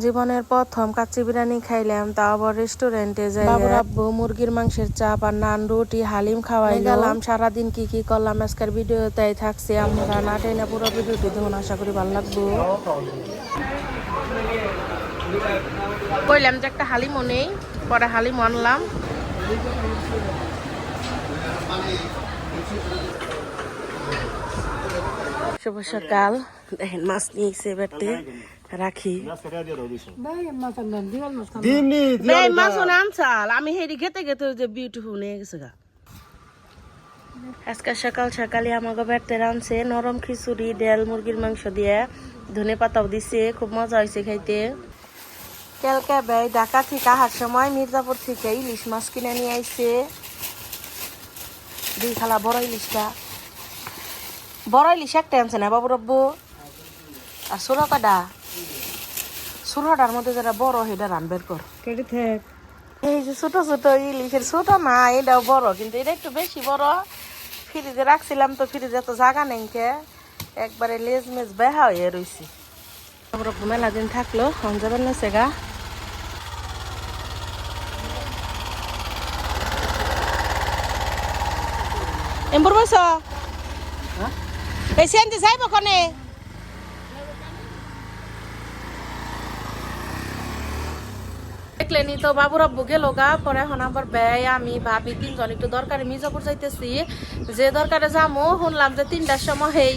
জীবনের প্রথম কাচ্চি বিরিয়ানি খাইলাম তা আবার রেস্টুরেন্টে যাই বাবুর আব্বু মুরগির মাংসের চাপ আর নান রুটি হালিম খাওয়াই গেলাম সারাদিন কি কি করলাম আজকের ভিডিও তাই থাকছে। আমরা না টেনে পুরো ভিডিওটি দেখুন আশা করি ভালো লাগবো। কইলাম যে একটা হালিমও নেই পরে হালিম আনলাম। শুভ সকাল। দেখেন মাছ নিয়েছে বেটে রাখি। দিমনি বেই মাছ আনছাল আমি হেরি খেতে খেতে যে বিউটিফুল নিয়ে গেছে গা। আজকে সকাল সকালে আমাকে বেড়তে রানছে নরম খিচুড়ি ডাল মুরগির মাংস দিয়ে। ধনে পাতাও দিছে খুব মজা হয়েছে খাইতে। কালকে ভাই ঢাকা থেকে আসার সময় মির্জাপুর থেকে ইলিশ মাছ কিনে নিয়ে আইছে। দুই খালা বড় ইলিশটা। বড় ইলিশ একটা আনছে না বাবু রব্বু? আর ষোলো কাটা? ষোলোটার মধ্যে যেটা বড় সেটা রানবের কর। কেটে থাক এই যে ছোট ছোট ইলিশের ছোট না এটাও বড় কিন্তু এটা একটু বেশি বড়। ফ্রিজে রাখছিলাম তো ফ্রিজে তো জায়গা নেই কে। একবারে লেজ মেজ বেহা হয়ে রয়েছি মেলা দিন থাকল যাবেন না সেগা এম্বুর বয়স এই সেন্দি যাইব কনে? দেখলেনি তো বাবুর আব্বু গেল গা পরে এখন আবার ব্যয় আমি ভাবি তিনজন একটু দরকারে মির্জাপুর যাইতেছি। যে দরকারে যামো, শুনলাম যে তিনটার সময় এই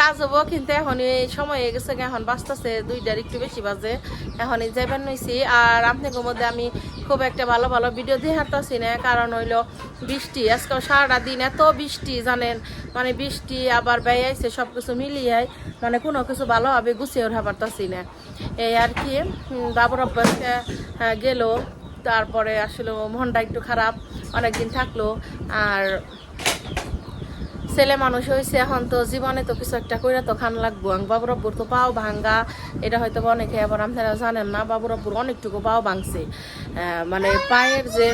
কাজ হব, কিন্তু এখন এই সময় হয়ে গেছে এখন বাঁচতেছে দুইটার একটু বেশি বাজে। এখন এই যাইবার নইছি। আর আপনাদের মধ্যে আমি খুব একটা ভালো ভালো ভিডিও দিয়ে হাঁটতেছি না, কারণ হইল বৃষ্টি। আজকে সারাটা দিন এত বৃষ্টি, জানেন? মানে বৃষ্টি, আবার ব্যয় আইছে সব কিছু মিলিয়ে মানে কোনো কিছু ভালোভাবে গুছিয়ে ওঠা পারতাছি না। এই আর কি বাবুর আব্বা আজকে, আহ, গেল। তারপরে আসলে মনটা একটু খারাপ অনেকদিন থাকল। আর ছেলে মানুষ হয়েছে এখন তো জীবনে তো কিছু একটা করে তো খান লাগবো। বাবুর আব্বুর তো পাও ভাঙ্গা এটা হয়তো অনেকে আবার আপনারা জানেন না বাবুর আব্বুর অনেকটুকু পাও ভাঙছে। মানে পায়ের যে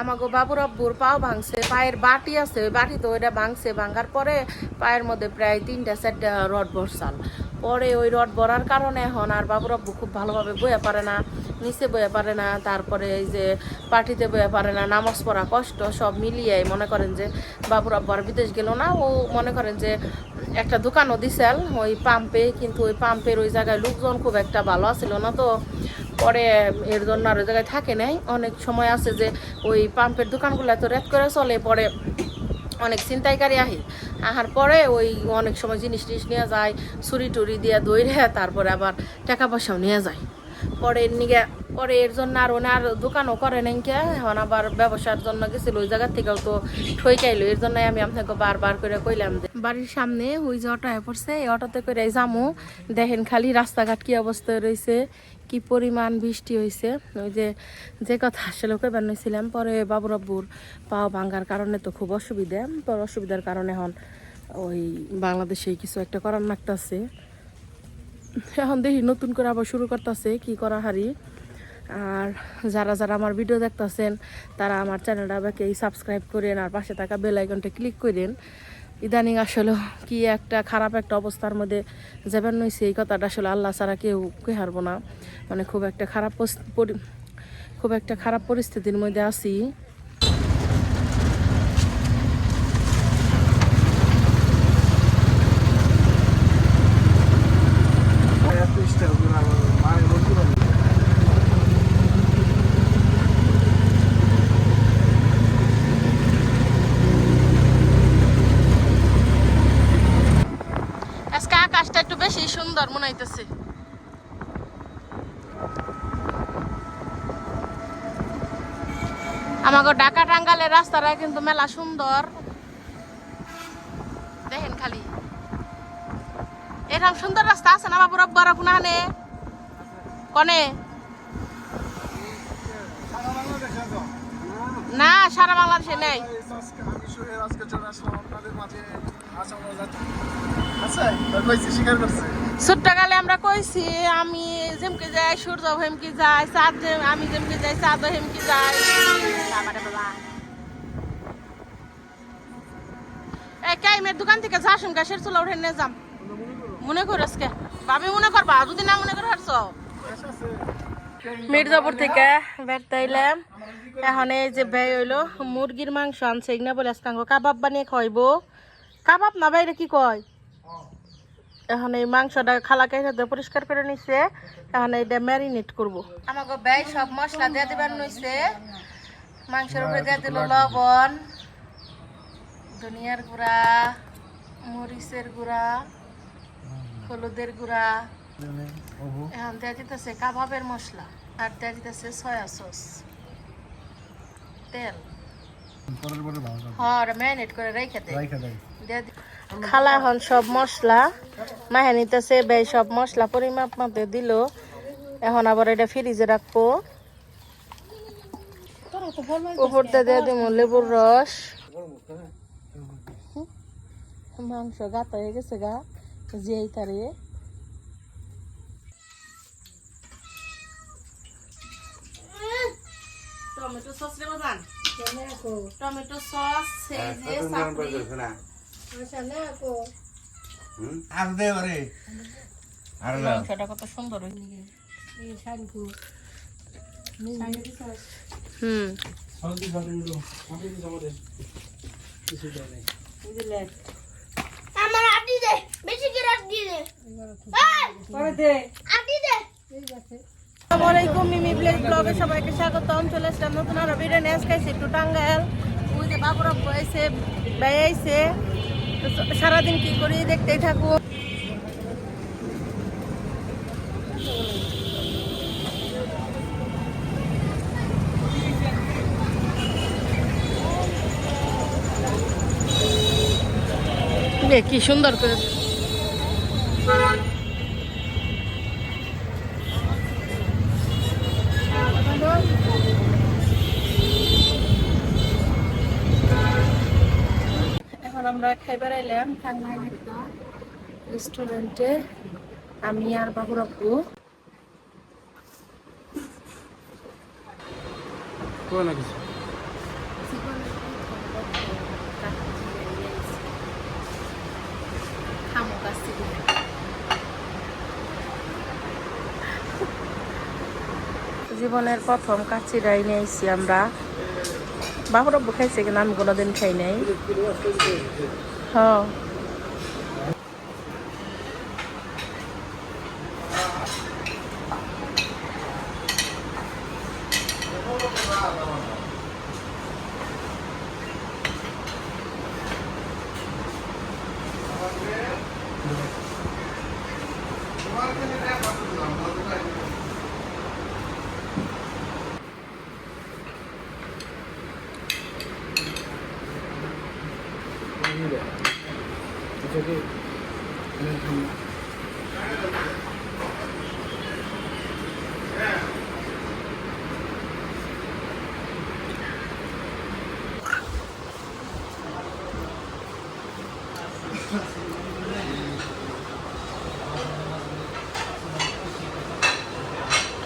আমাগো বাবুর আব্বুর পাও ভাঙছে পায়ের বাটি আছে ওই বাটি তো ওইটা ভাঙছে ভাঙার পরে পায়ের মধ্যে প্রায় তিনটা চারটা রড বসাল পরে ওই রড ভরার কারণে এখন আর বাবুর আব্বু খুব ভালোভাবে বইয়া পারে না, নিচে বইয়া পারে না, তারপরে এই যে পার্টিতে বইয়া পারে না, নামাজ পড়া কষ্ট, সব মিলিয়ে মনে করেন যে বাবুর আব্বু আর বিদেশ গেল না, ও মনে করেন যে একটা দোকানও দিছিল, ওই পাম্পে, কিন্তু ওই পাম্পের ওই জায়গায় লোকজন খুব একটা ভালো আছিল না তো। পরে এর জন্য আর ওই জায়গায় থাকে নাই। অনেক সময় আছে যে ওই পাম্পের দোকানগুলো এত রেট করে চলে, পরে অনেক চিন্তাইকারী আহি। আহার পরে ওই অনেক সময় জিনিস টিনিস নিয়ে যায়, ছুরি টুরি দিয়ে দইরে, তারপরে আবার টাকা পয়সাও নিয়ে যায়। পরে নিগে পরে এর জন্য আর ওনার দোকানও করে নাই কে, এখন আবার ব্যবসার জন্য গেছিল ওই জায়গার থেকেও তো ঠইকাইলো, এর জন্য আমি আপনাকে বারবার করে কইলাম বাড়ির সামনে ওই যে অটোয় পড়ছে, এই অটোতে করে যামু, দেখেন খালি রাস্তাঘাট কি অবস্থায় রয়েছে কি পরিমাণ বৃষ্টি হয়েছে ওই যে যে কথা আসলে কইবার নিয়েছিলাম পরে বাবুর আব্বুর পাও ভাঙ্গার কারণে তো খুব অসুবিধা, পর অসুবিধার কারণে এখন ওই বাংলাদেশে কিছু একটা করার লাগতেছে। এখন দেখি নতুন করে আবার শুরু করতেছে, কি করা হারি। আর যারা যারা আমার ভিডিও দেখতেছেন, তারা আমার চ্যানেলটা আমাকে সাবস্ক্রাইব করেন, আর পাশে থাকা বেল আইকনটা ক্লিক করেন। ইদানিং আসলে কি একটা খারাপ একটা অবস্থার মধ্যে যাবেন নইছে, এই কথাটা আসলে আল্লাহ ছাড়া কেউ কে হারবো না। মানে খুব একটা খারাপ খুব একটা খারাপ পরিস্থিতির মধ্যে আছি আজকে আকাশটা একটু বেশি হইতেছে আমাকে ঢাকা টাঙ্গালের রাস্তাটা কিন্তু মেলা সুন্দর। দেখেন খালি। এরকম সুন্দর রাস্তা আছে না বাবুর আব্বার আপনানে কনে? না, সারা বাংলাদেশে নেই। ছোট্টকালে আমরা আমি আমি দোকান থেকে শুন গাছের চুলা উঠে যাম। মনে কর আজকে। মনে করবা? যদি না মনে করে হারছ মির্জাপুর থেকে বেড়তে এলাম এখন এই যে ব্যয় হইল, মুরগির মাংস আনছে না বলে আজকে কাবাব বানিয়ে খাইব কাবাব না বাইরে কি কয়? এখন এই মাংসটা খালা কেটে পরিষ্কার করে নিছে এখন এইটা ম্যারিনেট করব। আমাকে ব্যয় সব মশলা দিয়ে দিবার নইছে। মাংসের উপরে দিয়ে দিল লবণ ধনিয়ার গুঁড়া মরিচের গুঁড়া হলুদের গুঁড়া। এখন দেওয়া দিতেছে কাবাবের মশলা আর দেওয়া দিতেছে সয়া সস। তেল। পরের পরে ভালো করে হর ম্যারিনেট করে রেখে দেয় রাইখা দেয় খালা এখন সব মশলা মাহে নিতেছে বে সব মশলা পরিমাপ মতো দিল। এখন আবার এটা ফ্রিজে রাখব। উপর দিয়ে দিব লেবুর রস। মাংস গাতা হয়ে গেছে গা যেই তারে। টমেটো সস রে বাজান। Tomato sauce. সেই যে সাপড়ি আর দে ওরে। মাংসটা কত সুন্দর হুম। আমার আটি দে বেশি করে আটি দে। আটি দে। আসসালামাইকুম মিমি ভিলেজ ব্লগে সবাইকে স্বাগতম চলে আসলাম নতুন আরও ভিডিও নিয়ে। আজকে একটু টাঙ্গাইল বাবুরা বয়েছে বেড়াইছে সারাদিন কি করি? দেখতেই থাকব কি সুন্দর করে আমরা খাইবার এলাম টাঙ্গাইল একটা রেস্টুরেন্টে আমি আর বাবুর আব্বু। জীবনের প্রথম কাচিরাই নিয়েছি আমরা। বাবুর আব্বু খাইছে কিন্তু আমি কোনোদিন খাই নাই। হ্যাঁ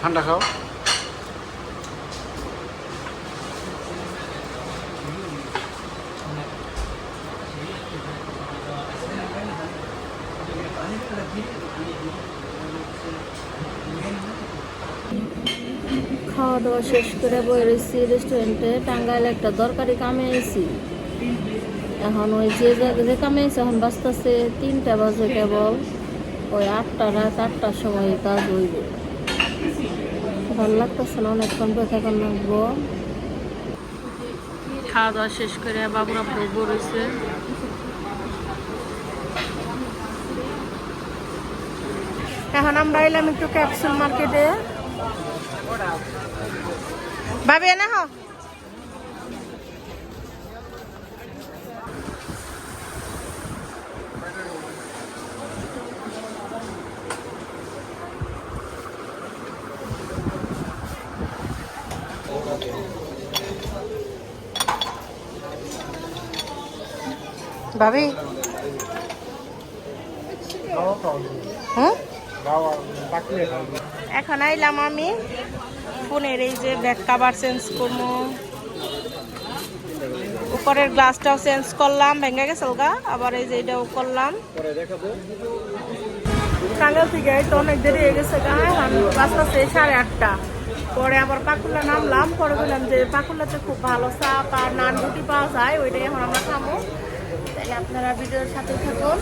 ঠান্ডা খাও খাওয়া দাওয়া শেষ করে বই রয়েছি রেস্টুরেন্টে টাঙ্গাইল একটা দরকারি কামে এসেছি এখন ওই যে যে কামে এসে এখন বাঁচতেছে তিনটা বাজে কেবল। ওই আটটা রাত, আটটার সময় কাজ হইব। ভালো লাগতেছে না, অনেকক্ষণ বসে এখন লাগবো। খাওয়া দাওয়া শেষ করে বাবুরা বউ রয়েছে এখন আমরা এলাম একটু ক্যাপসুল মার্কেটে ভাবি না হ ভাবি খাও এখন আইলাম আমি ফোনের এই যে ব্যাক কাভার চেঞ্জ করব। উপরের গ্লাসটাও চেঞ্জ করলাম ভেঙে গেছে গা আবার এই যে এটাও করলাম। পরে থেকে এই তো অনেক দেরি হয়ে গেছে গায়ে এখন বাজতেছে সাড়ে আটটা। পরে আবার পাকুল্লা নামলাম পরে বললাম যে পাকুল্লাতে খুব ভালো চাপ আর নান রুটি পাওয়া যায় ওইটাই এখন আমরা খাব তাহলে আপনারা ভিডিওর সাথে থাকুন।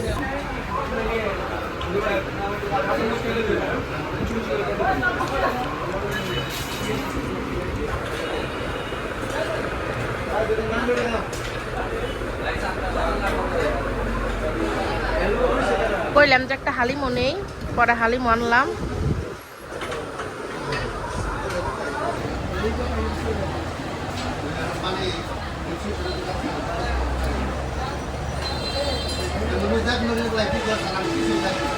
কইলাম যে একটা হালিমও নেই পরে হালিমও আনলাম। Menurut